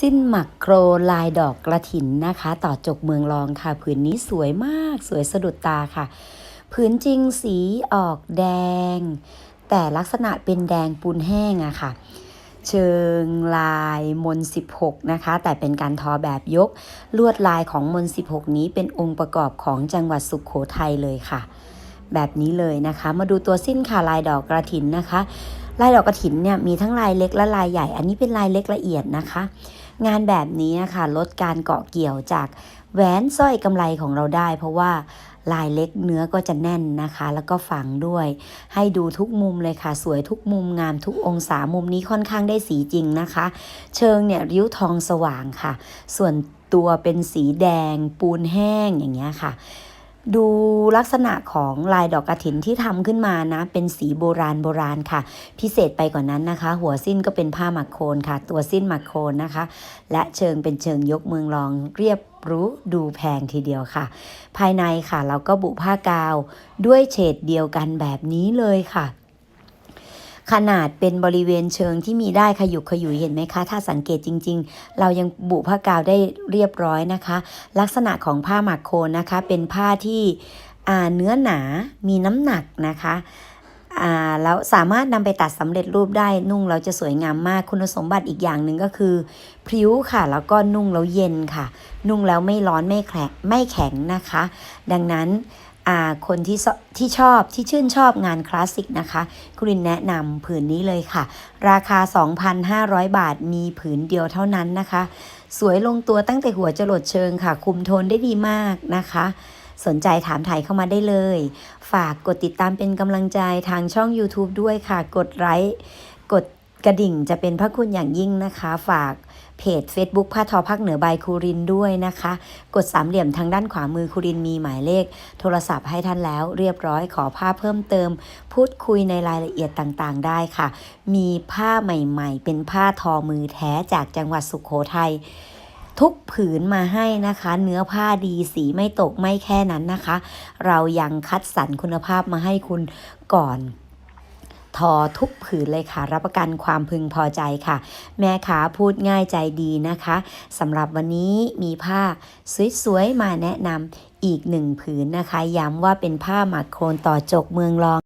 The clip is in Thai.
สิ้นหมักโครลายดอกกระถินนะคะ ต่อจกเมืองรองค่ะ ผืนนี้สวยมากสวยสะดุดตาค่ะ ผืนจริงสีออกแดง แต่ลักษณะเป็นแดงปูนแห้งอะค่ะ เชิงลายมน 16 นะคะ แต่เป็นการทอแบบยก ลวดลายของมน 16 นี้เป็นองค์ประกอบของจังหวัดสุขโขทัยเลยค่ะ แบบนี้เลยนะคะ มาดูตัวสิ้นค่ะลายดอกกระถินนะคะลายดอกกระถินเนี่ยมีทั้งลายเล็กและลายใหญ่ อันนี้เป็นลายเล็กละเอียดนะคะ งานแบบนี้นะคะลดการเกาะเกี่ยวจากแหวนสร้อยกำไรของเราได้ เพราะว่าลายเล็กเนื้อก็จะแน่นนะคะ แล้วก็ฝังด้วย ให้ดูทุกมุมเลยค่ะ สวยทุกมุมงามทุกองศามุมนี้ค่อนข้างได้สีจริงนะคะ เชิงเนี่ยริ้วทองสว่างค่ะ ส่วนตัวเป็นสีแดงปูนแห้งอย่างเงี้ยค่ะ ดูลักษณะของลายดอกกระถินที่ทำขึ้นมานะ เป็นสีโบราณโบราณค่ะ พิเศษไปกว่านนั้นนะคะ หัวสิ้นก็เป็นผ้าหมักโคนค่ะ ตัวสิ้นหมักโคนนะคะ และเชิงเป็นเชิงยกเมืองรองเรียบรู้ดูแพงทีเดียวค่ะ ภายในค่ะ เราก็บุผ้ากาวด้วยเฉดเดียวกันแบบนี้เลยค่ะ ขนาดเป็นบริเวณเชิงที่มีได้ขยุกขยุยเห็นไหมคะ ถ้าสังเกตจริง ๆ เรายังบุผ้ากาวได้เรียบร้อยนะคะ ลักษณะของผ้าหมักโคนนะคะ เป็นผ้าที่อ่าเนื้อหนา มีน้ำหนักนะคะอ่าแล้วสามารถนำไปตัดสำเร็จรูปได้นุ่งแล้วจะสวยงามมากคุณสมบัติอีกอย่างหนึ่งก็คือ พริ้วค่ะ แล้วก็นุ่งแล้วเย็นค่ะ นุ่งแล้วไม่ร้อนไม่แข็งไม่แข็งนะคะ ดังนั้น คนที่ชอบที่ชอบที่ชื่นชอบงานคลาสสิกนะคะคุณรินแนะนำผืนนี้เลยค่ะ ราคา 2,500 บาทมีผืนเดียวเท่านั้นนะคะ สวยลงตัวตั้งแต่หัวจรดเชิงค่ะ คุมโทนได้ดีมากนะคะ สนใจถามถ่ายเข้ามาได้เลย ฝากกดติดตามเป็นกำลังใจทางช่อง YouTube ด้วยค่ะ กดไลค์กด กระดิ่งจะเป็นพระคุณอย่างยิ่งนะคะ ฝากเพจ Facebook ผ้าทอภาคเหนือบายคูรินด้วยนะคะ กดสามเหลี่ยมทางด้านขวามือคูรินมีหมายเลข โทรศัพท์ให้ท่านแล้วเรียบร้อยขอผ้าเพิ่มเติม พูดคุยในรายละเอียดต่างๆ ได้ค่ะ มีผ้าใหม่ๆ เป็นผ้าทอมือแท้จากจังหวัดสุขโขทัยทุกผืนมาให้นะคะ เนื้อผ้าดีสีไม่ตกไม่แค่นั้นนะคะ เรายังคัดสรรคุณภาพมาให้คุณก่อน ทอทุกผืนเลยค่ะ รับประกันความพึงพอใจค่ะ แม่ขาพูดง่ายใจดีนะคะสำหรับวันนี้มีผ้าสวยๆมาแนะนำอีกหนึ่งผืนนะคะ ย้ำว่าเป็นผ้าหมักโครนต่อจกเมืองรอง